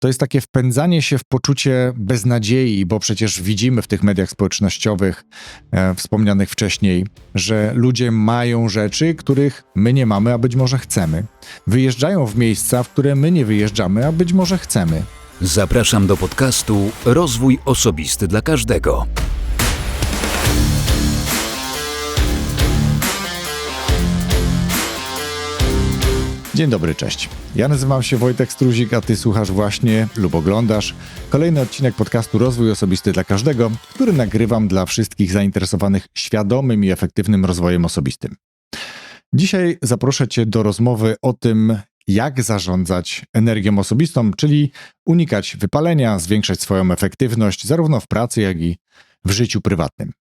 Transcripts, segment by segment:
to jest takie wpędzanie się w poczucie beznadziei, bo przecież widzimy w tych mediach społecznościowych, e, wspomnianych wcześniej, że ludzie mają rzeczy, których my nie mamy, a być może chcemy. Wyjeżdżają w miejsca, w które my nie wyjeżdżamy, a być może chcemy. Zapraszam do podcastu Rozwój Osobisty dla Każdego. Dzień dobry, cześć. Ja nazywam się Wojtek Struzik, a ty słuchasz właśnie lub oglądasz kolejny odcinek podcastu Rozwój Osobisty dla Każdego, który nagrywam dla wszystkich zainteresowanych świadomym i efektywnym rozwojem osobistym. Dzisiaj zaproszę cię do rozmowy o tym, jak zarządzać energią osobistą, czyli unikać wypalenia, zwiększać swoją efektywność zarówno w pracy, jak i w życiu prywatnym.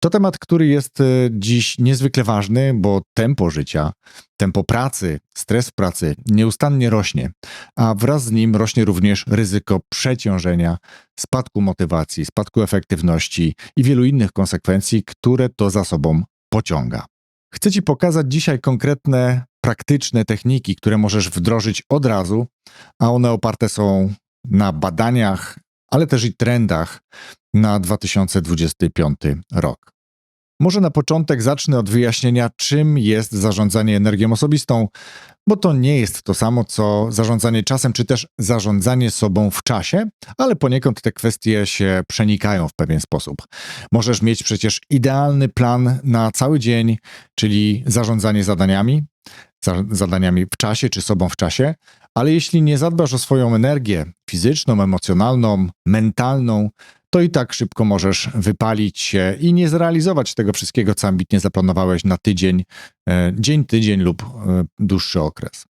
To temat, który jest e, dziś niezwykle ważny, bo tempo życia, tempo pracy, stres pracy nieustannie rośnie, a wraz z nim rośnie również ryzyko przeciążenia, spadku motywacji, spadku efektywności i wielu innych konsekwencji, które to za sobą pociąga. Chcę Ci pokazać dzisiaj konkretne, praktyczne techniki, które możesz wdrożyć od razu, a one oparte są na badaniach, ale też i trendach na 2025 rok. Może na początek zacznę od wyjaśnienia, czym jest zarządzanie energią osobistą, bo to nie jest to samo co zarządzanie czasem, czy też zarządzanie sobą w czasie, ale poniekąd te kwestie się przenikają w pewien sposób. Możesz mieć przecież idealny plan na cały dzień, czyli zarządzanie zadaniami, zadaniami w czasie czy sobą w czasie, ale jeśli nie zadbasz o swoją energię fizyczną, emocjonalną, mentalną, to i tak szybko możesz wypalić się i nie zrealizować tego wszystkiego, co ambitnie zaplanowałeś na tydzień, e, dzień, tydzień lub e, dłuższy okres.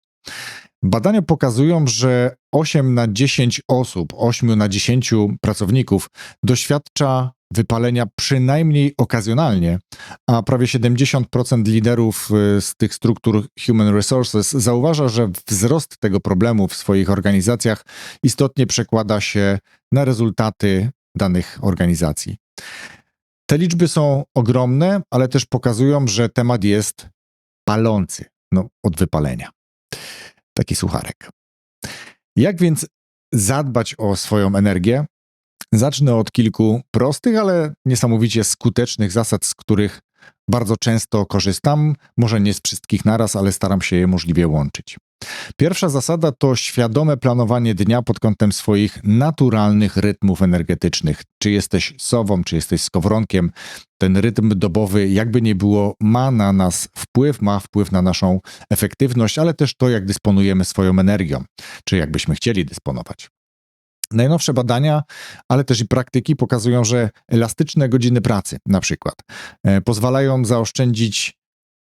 Badania pokazują, że 8 na 10 osób, 8 na 10 pracowników doświadcza wypalenia przynajmniej okazjonalnie, a prawie 70% liderów y, z tych struktur Human Resources zauważa, że wzrost tego problemu w swoich organizacjach istotnie przekłada się na rezultaty danych organizacji. Te liczby są ogromne, ale też pokazują, że temat jest palący no, od wypalenia. Taki sucharek. Jak więc zadbać o swoją energię? Zacznę od kilku prostych, ale niesamowicie skutecznych zasad, z których bardzo często korzystam. Może nie z wszystkich naraz, ale staram się je możliwie łączyć. Pierwsza zasada to świadome planowanie dnia pod kątem swoich naturalnych rytmów energetycznych. Czy jesteś sową, czy jesteś skowronkiem, ten rytm dobowy, jakby nie było, ma na nas wpływ, ma wpływ na naszą efektywność, ale też to, jak dysponujemy swoją energią, czy jakbyśmy chcieli dysponować. Najnowsze badania, ale też i praktyki pokazują, że elastyczne godziny pracy, na przykład, e, pozwalają zaoszczędzić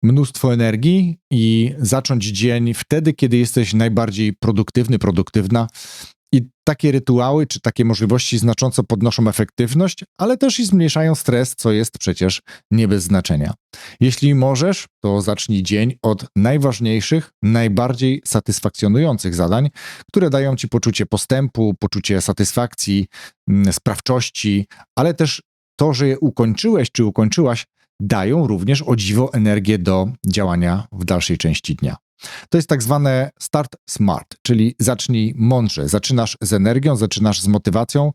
mnóstwo energii i zacząć dzień wtedy, kiedy jesteś najbardziej produktywny, produktywna. I takie rytuały czy takie możliwości znacząco podnoszą efektywność, ale też i zmniejszają stres, co jest przecież nie bez znaczenia. Jeśli możesz, to zacznij dzień od najważniejszych, najbardziej satysfakcjonujących zadań, które dają ci poczucie postępu, poczucie satysfakcji, mm, sprawczości, ale też to, że je ukończyłeś czy ukończyłaś, dają również o dziwo energię do działania w dalszej części dnia. To jest tak zwane start smart, czyli zacznij mądrze. Zaczynasz z energią, zaczynasz z motywacją.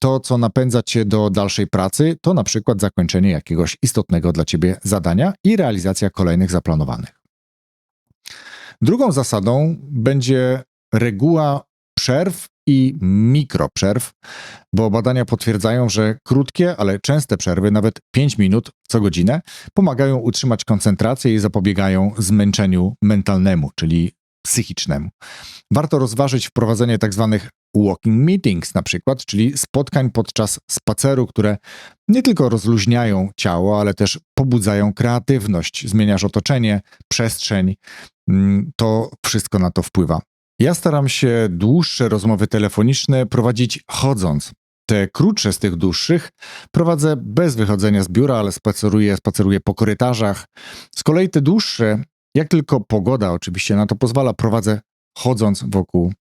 To, co napędza cię do dalszej pracy, to na przykład zakończenie jakiegoś istotnego dla ciebie zadania i realizacja kolejnych zaplanowanych. Drugą zasadą będzie reguła przerw i mikroprzerw, bo badania potwierdzają, że krótkie, ale częste przerwy, nawet 5 minut co godzinę, pomagają utrzymać koncentrację i zapobiegają zmęczeniu mentalnemu, czyli psychicznemu. Warto rozważyć wprowadzenie tzw. Tak walking meetings na przykład, czyli spotkań podczas spaceru, które nie tylko rozluźniają ciało, ale też pobudzają kreatywność, zmieniasz otoczenie, przestrzeń. Mm, to wszystko na to wpływa. Ja staram się dłuższe rozmowy telefoniczne prowadzić chodząc. Te krótsze z tych dłuższych prowadzę bez wychodzenia z biura, ale spaceruję, spaceruję po korytarzach. Z kolei te dłuższe, jak tylko pogoda oczywiście na to pozwala, prowadzę chodząc wokół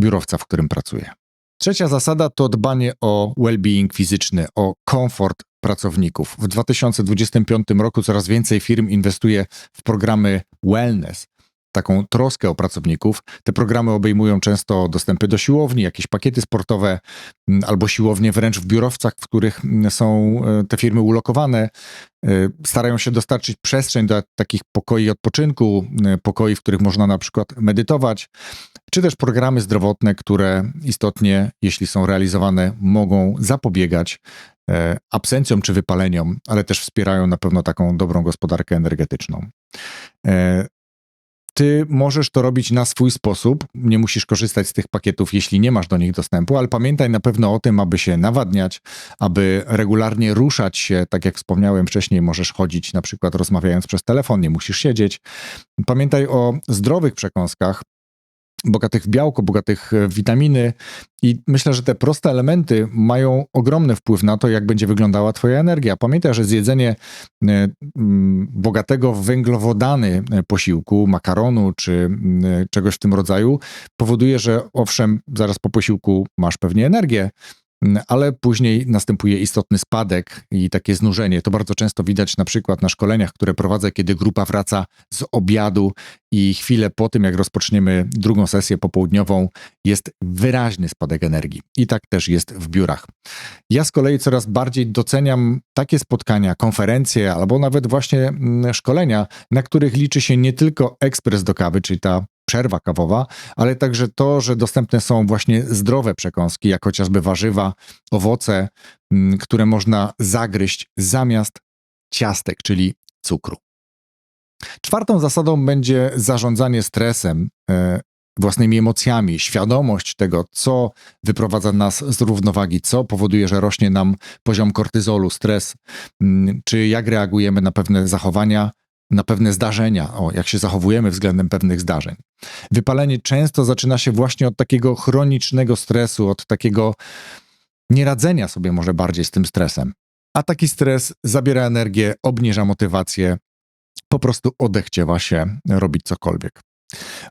biurowca, w którym pracuję. Trzecia zasada to dbanie o well-being fizyczny, o komfort pracowników. W 2025 roku coraz więcej firm inwestuje w programy wellness, taką troskę o pracowników. Te programy obejmują często dostępy do siłowni, jakieś pakiety sportowe mm, albo siłownie wręcz w biurowcach, w których mm, są e, te firmy ulokowane. E, Starają się dostarczyć przestrzeń do takich pokoi odpoczynku, e, pokoi, w których można na przykład medytować, czy też programy zdrowotne, które istotnie, jeśli są realizowane, mogą zapobiegać absencjom czy wypaleniom, ale też wspierają na pewno taką dobrą gospodarkę energetyczną. Ty możesz to robić na swój sposób. Nie musisz korzystać z tych pakietów, jeśli nie masz do nich dostępu, ale pamiętaj na pewno o tym, aby się nawadniać, aby regularnie ruszać się. Tak jak wspomniałem wcześniej, możesz chodzić na przykład rozmawiając przez telefon, nie musisz siedzieć. Pamiętaj o zdrowych przekąskach, bogatych w białko, bogatych w witaminy. I myślę, że te proste elementy mają ogromny wpływ na to, jak będzie wyglądała Twoja energia. Pamiętaj, że zjedzenie e, mm, bogatego w węglowodany e, posiłku, makaronu czy mm, e, czegoś w tym rodzaju powoduje, że owszem, zaraz po posiłku masz pewnie energię, ale później następuje istotny spadek i takie znużenie. To bardzo często widać na przykład na szkoleniach, które prowadzę, kiedy grupa wraca z obiadu i chwilę po tym, jak rozpoczniemy drugą sesję popołudniową, jest wyraźny spadek energii. I tak też jest w biurach. Ja z kolei coraz bardziej doceniam takie spotkania, konferencje albo nawet właśnie mm, szkolenia, na których liczy się nie tylko ekspres do kawy, czyli ta przerwa kawowa, ale także to, że dostępne są właśnie zdrowe przekąski, jak chociażby warzywa, owoce, mm, które można zagryźć zamiast ciastek, czyli cukru. Czwartą zasadą będzie zarządzanie stresem, e, własnymi emocjami, świadomość tego, co wyprowadza nas z równowagi, co powoduje, że rośnie nam poziom kortyzolu, stres, mm, czy jak reagujemy na pewne zachowania, na pewne zdarzenia, o, jak się zachowujemy względem pewnych zdarzeń. Wypalenie często zaczyna się właśnie od takiego chronicznego stresu, od takiego nieradzenia sobie może bardziej z tym stresem. A taki stres zabiera energię, obniża motywację, po prostu odechciewa się robić cokolwiek.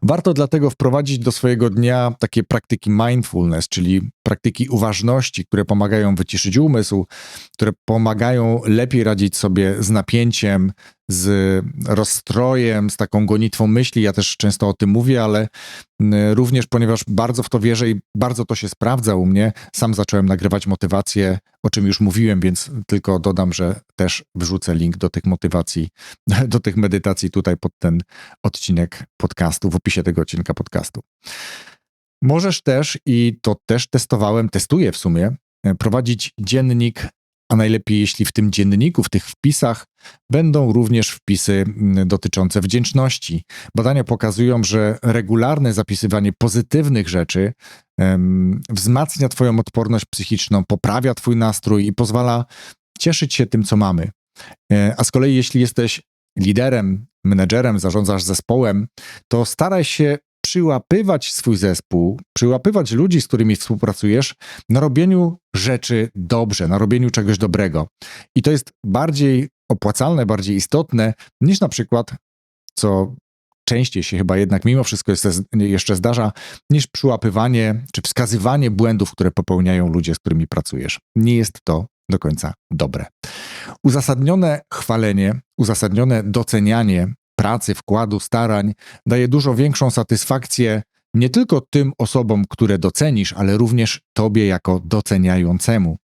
Warto dlatego wprowadzić do swojego dnia takie praktyki mindfulness, czyli praktyki uważności, które pomagają wyciszyć umysł, które pomagają lepiej radzić sobie z napięciem, z rozstrojem, z taką gonitwą myśli. Ja też często o tym mówię, ale również ponieważ bardzo w to wierzę i bardzo to się sprawdza u mnie, sam zacząłem nagrywać motywację, o czym już mówiłem, więc tylko dodam, że też wrzucę link do tych motywacji, do tych medytacji tutaj pod ten odcinek podcastu, w opisie tego odcinka podcastu. Możesz też, i to też testowałem, testuję w sumie, prowadzić dziennik a najlepiej jeśli w tym dzienniku, w tych wpisach będą również wpisy dotyczące wdzięczności. Badania pokazują, że regularne zapisywanie pozytywnych rzeczy um, wzmacnia Twoją odporność psychiczną, poprawia Twój nastrój i pozwala cieszyć się tym, co mamy. E, a z kolei, jeśli jesteś liderem, menedżerem, zarządzasz zespołem, to staraj się przyłapywać swój zespół, przyłapywać ludzi, z którymi współpracujesz, na robieniu rzeczy dobrze, na robieniu czegoś dobrego. I to jest bardziej opłacalne, bardziej istotne niż na przykład, co częściej się chyba jednak mimo wszystko jeszcze zdarza, niż przyłapywanie czy wskazywanie błędów, które popełniają ludzie, z którymi pracujesz. Nie jest to do końca dobre. Uzasadnione chwalenie, uzasadnione docenianie pracy, wkładu, starań daje dużo większą satysfakcję nie tylko tym osobom, które docenisz, ale również tobie jako doceniającemu.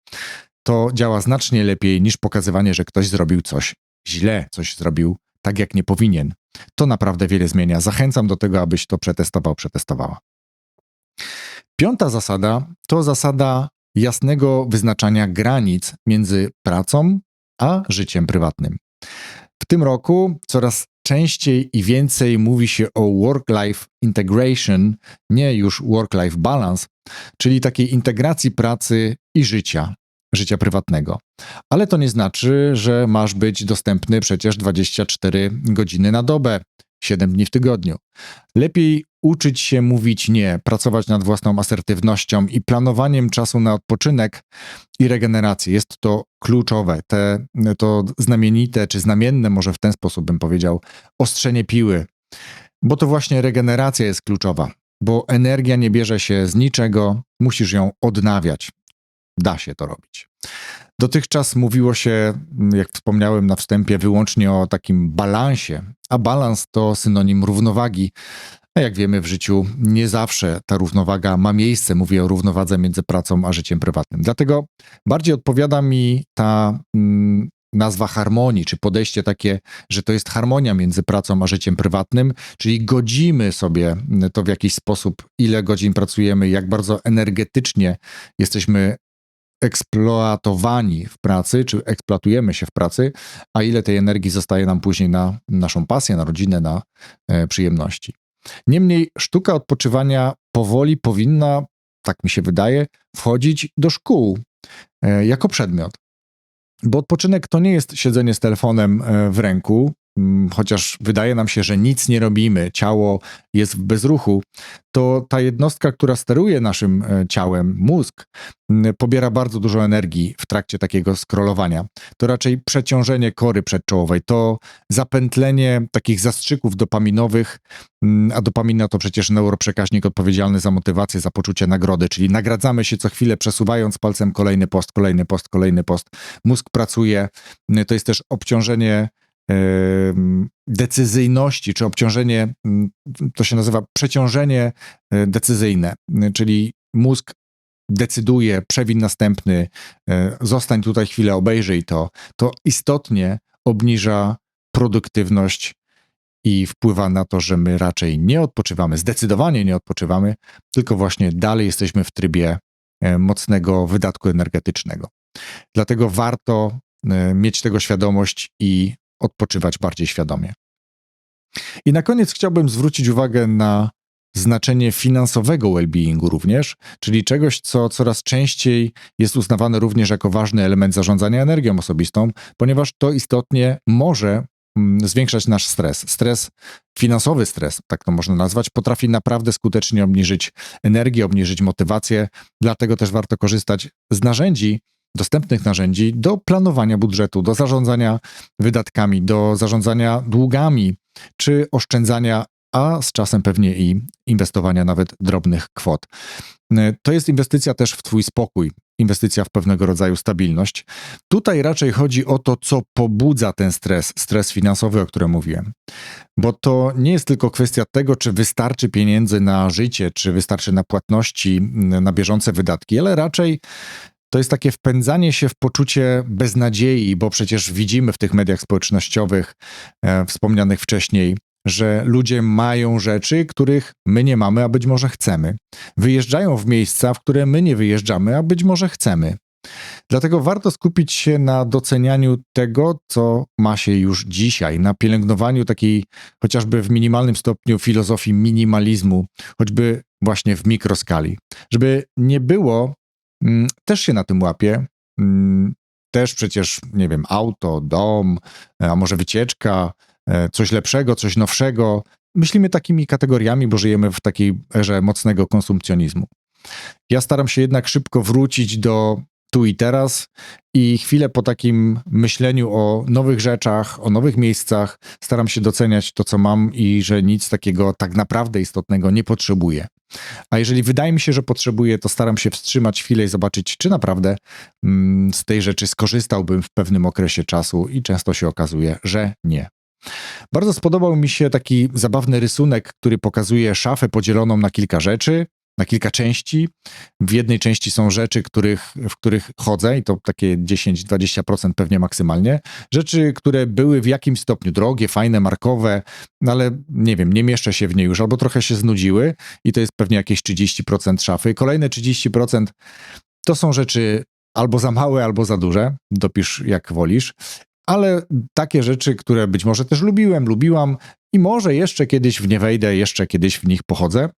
To działa znacznie lepiej niż pokazywanie, że ktoś zrobił coś źle, coś zrobił tak, jak nie powinien. To naprawdę wiele zmienia. Zachęcam do tego, abyś to przetestował, przetestowała. Piąta zasada to zasada jasnego wyznaczania granic między pracą a życiem prywatnym. W tym roku coraz częściej i więcej mówi się o work-life integration, nie już work-life balance, czyli takiej integracji pracy i życia, życia prywatnego. Ale to nie znaczy, że masz być dostępny przecież 24 godziny na dobę, 7 dni w tygodniu. Lepiej uczyć się mówić nie, pracować nad własną asertywnością i planowaniem czasu na odpoczynek i regenerację. Jest to kluczowe, te, to znamienite czy znamienne, może w ten sposób bym powiedział, ostrzenie piły, bo to właśnie regeneracja jest kluczowa, bo energia nie bierze się z niczego, musisz ją odnawiać. Da się to robić. Dotychczas mówiło się, jak wspomniałem na wstępie, wyłącznie o takim balansie, a balans to synonim równowagi. A jak wiemy, w życiu nie zawsze ta równowaga ma miejsce. Mówię o równowadze między pracą a życiem prywatnym. Dlatego bardziej odpowiada mi ta mm, nazwa harmonii, czy podejście takie, że to jest harmonia między pracą a życiem prywatnym, czyli godzimy sobie to w jakiś sposób, ile godzin pracujemy, jak bardzo energetycznie jesteśmy eksploatowani w pracy, czy eksploatujemy się w pracy, a ile tej energii zostaje nam później na naszą pasję, na rodzinę, na e, przyjemności. Niemniej sztuka odpoczywania powoli powinna, tak mi się wydaje, wchodzić do szkół e, jako przedmiot. Bo odpoczynek to nie jest siedzenie z telefonem e, w ręku, chociaż wydaje nam się, że nic nie robimy, ciało jest w bezruchu, to ta jednostka, która steruje naszym e, ciałem, mózg, m, pobiera bardzo dużo energii w trakcie takiego scrollowania. To raczej przeciążenie kory przedczołowej, to zapętlenie takich zastrzyków dopaminowych, m, a dopamina to przecież neuroprzekaźnik odpowiedzialny za motywację, za poczucie nagrody, czyli nagradzamy się co chwilę przesuwając palcem kolejny post, kolejny post, kolejny post. Mózg pracuje, to jest też obciążenie decyzyjności, czy obciążenie, to się nazywa przeciążenie e, decyzyjne, czyli mózg decyduje, przewin następny, e, zostań tutaj chwilę, obejrzyj to, to istotnie obniża produktywność i wpływa na to, że my raczej nie odpoczywamy, zdecydowanie nie odpoczywamy, tylko właśnie dalej jesteśmy w trybie e, mocnego wydatku energetycznego. Dlatego warto mieć tego świadomość i odpoczywać bardziej świadomie. I na koniec chciałbym zwrócić uwagę na znaczenie finansowego well-beingu również, czyli czegoś, co coraz częściej jest uznawane również jako ważny element zarządzania energią osobistą, ponieważ to istotnie może mm, zwiększać nasz stres. Stres, finansowy stres, tak to można nazwać, potrafi naprawdę skutecznie obniżyć energię, obniżyć motywację, dlatego też warto korzystać z narzędzi, dostępnych narzędzi do planowania budżetu, do zarządzania wydatkami, do zarządzania długami czy oszczędzania, a z czasem pewnie i inwestowania nawet drobnych kwot. Y, To jest inwestycja też w Twój spokój, inwestycja w pewnego rodzaju stabilność. Tutaj raczej chodzi o to, co pobudza ten stres, stres finansowy, o którym mówiłem. Bo to nie jest tylko kwestia tego, czy wystarczy pieniędzy na życie, czy wystarczy na płatności, na bieżące wydatki, ale raczej to jest takie wpędzanie się w poczucie beznadziei, bo przecież widzimy w tych mediach społecznościowych, e, wspomnianych wcześniej, że ludzie mają rzeczy, których my nie mamy, a być może chcemy. Wyjeżdżają w miejsca, w które my nie wyjeżdżamy, a być może chcemy. Dlatego warto skupić się na docenianiu tego, co ma się już dzisiaj, na pielęgnowaniu takiej chociażby w minimalnym stopniu filozofii minimalizmu, choćby właśnie w mikroskali. Żeby nie było, też się na tym łapię, mm, też przecież, nie wiem, auto, dom, a może wycieczka, e, coś lepszego, coś nowszego. Myślimy takimi kategoriami, bo żyjemy w takiej erze mocnego konsumpcjonizmu. Ja staram się jednak szybko wrócić do tu i teraz i chwilę po takim myśleniu o nowych rzeczach, o nowych miejscach, staram się doceniać to, co mam i że nic takiego tak naprawdę istotnego nie potrzebuję. A jeżeli wydaje mi się, że potrzebuję, to staram się wstrzymać chwilę i zobaczyć, czy naprawdę mm, z tej rzeczy skorzystałbym w pewnym okresie czasu, i często się okazuje, że nie. Bardzo spodobał mi się taki zabawny rysunek, który pokazuje szafę podzieloną na kilka rzeczy, na kilka części. W jednej części są rzeczy, których, w których chodzę, i to takie 10-20% pewnie maksymalnie. Rzeczy, które były w jakimś stopniu drogie, fajne, markowe, no ale nie wiem, nie mieszczę się w nie już, albo trochę się znudziły, i to jest pewnie jakieś 30% szafy. Kolejne 30% to są rzeczy albo za małe, albo za duże. Dopisz jak wolisz. Ale takie rzeczy, które być może też lubiłem, lubiłam i może jeszcze kiedyś w nie wejdę, jeszcze kiedyś w nich pochodzę.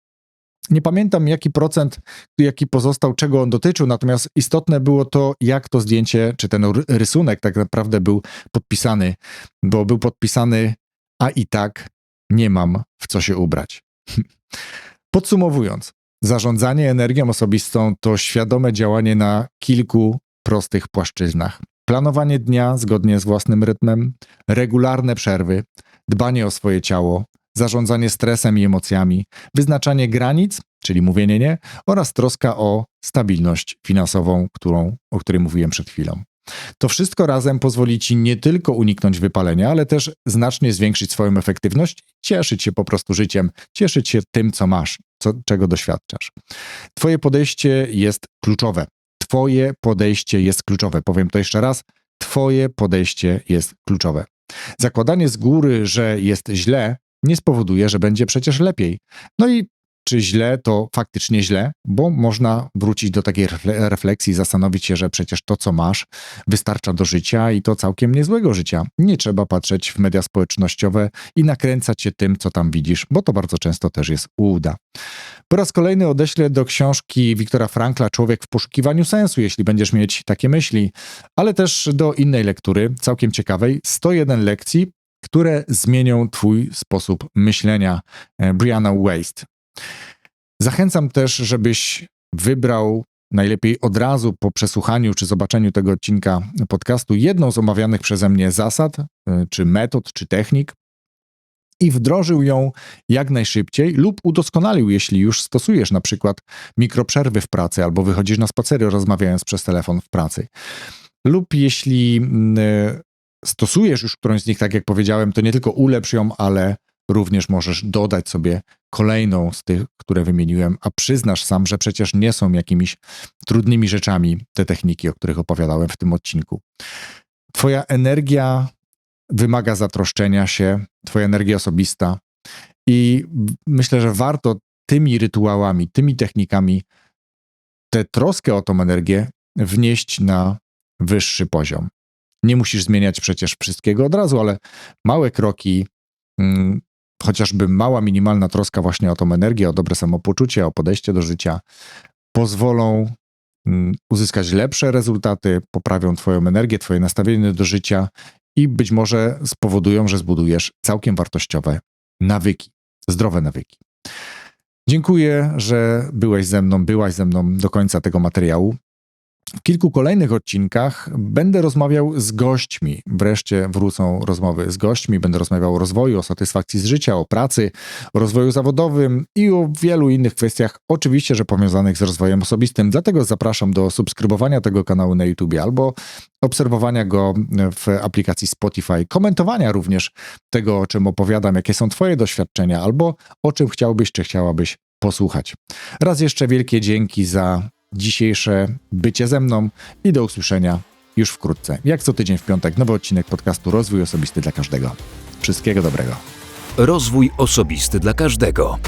Nie pamiętam, jaki procent, jaki pozostał, czego on dotyczył, natomiast istotne było to, jak to zdjęcie, czy ten ry- rysunek tak naprawdę był podpisany, bo był podpisany, a i tak nie mam w co się ubrać. Podsumowując, zarządzanie energią osobistą to świadome działanie na kilku prostych płaszczyznach. Planowanie dnia zgodnie z własnym rytmem, regularne przerwy, dbanie o swoje ciało, zarządzanie stresem i emocjami, wyznaczanie granic, czyli mówienie nie, oraz troska o stabilność finansową, którą, o której mówiłem przed chwilą. To wszystko razem pozwoli ci nie tylko uniknąć wypalenia, ale też znacznie zwiększyć swoją efektywność, cieszyć się po prostu życiem, cieszyć się tym, co masz, co, czego doświadczasz. Twoje podejście jest kluczowe. Twoje podejście jest kluczowe. Powiem to jeszcze raz. Twoje podejście jest kluczowe. Zakładanie z góry, że jest źle, nie spowoduje, że będzie przecież lepiej. No i czy źle, to faktycznie źle, bo można wrócić do takiej refle- refleksji, zastanowić się, że przecież to, co masz, wystarcza do życia i to całkiem niezłego życia. Nie trzeba patrzeć w media społecznościowe i nakręcać się tym, co tam widzisz, bo to bardzo często też jest uda. Po raz kolejny odeślę do książki Wiktora Frankla Człowiek w poszukiwaniu sensu, jeśli będziesz mieć takie myśli, ale też do innej lektury, całkiem ciekawej, 101 lekcji, które zmienią Twój sposób myślenia. e, Brianna Waste. Zachęcam też, żebyś wybrał najlepiej od razu po przesłuchaniu czy zobaczeniu tego odcinka podcastu jedną z omawianych przeze mnie zasad, y, czy metod, czy technik i wdrożył ją jak najszybciej lub udoskonalił, jeśli już stosujesz na przykład mikroprzerwy w pracy albo wychodzisz na spacery rozmawiając przez telefon w pracy. Lub jeśli mm, y, stosujesz już którąś z nich, tak jak powiedziałem, to nie tylko ulepsz ją, ale również możesz dodać sobie kolejną z tych, które wymieniłem, a przyznasz sam, że przecież nie są jakimiś trudnymi rzeczami te techniki, o których opowiadałem w tym odcinku. Twoja energia wymaga zatroszczenia się, Twoja energia osobista i myślę, że warto tymi rytuałami, tymi technikami tę troskę o tą energię wnieść na wyższy poziom. Nie musisz zmieniać przecież wszystkiego od razu, ale małe kroki, mm, chociażby mała, minimalna troska właśnie o tą energię, o dobre samopoczucie, o podejście do życia, pozwolą mm, uzyskać lepsze rezultaty, poprawią Twoją energię, Twoje nastawienie do życia i być może spowodują, że zbudujesz całkiem wartościowe nawyki, zdrowe nawyki. Dziękuję, że byłeś ze mną, byłaś ze mną do końca tego materiału. W kilku kolejnych odcinkach będę rozmawiał z gośćmi. Wreszcie wrócą rozmowy z gośćmi. Będę rozmawiał o rozwoju, o satysfakcji z życia, o pracy, o rozwoju zawodowym i o wielu innych kwestiach, oczywiście, że powiązanych z rozwojem osobistym. Dlatego zapraszam do subskrybowania tego kanału na YouTube albo obserwowania go w aplikacji Spotify, komentowania również tego, o czym opowiadam, jakie są Twoje doświadczenia, albo o czym chciałbyś czy chciałabyś posłuchać. Raz jeszcze wielkie dzięki za dzisiejsze bycie ze mną i do usłyszenia już wkrótce. Jak co tydzień w piątek nowy odcinek podcastu Rozwój Osobisty dla każdego. Wszystkiego dobrego. Rozwój osobisty dla każdego.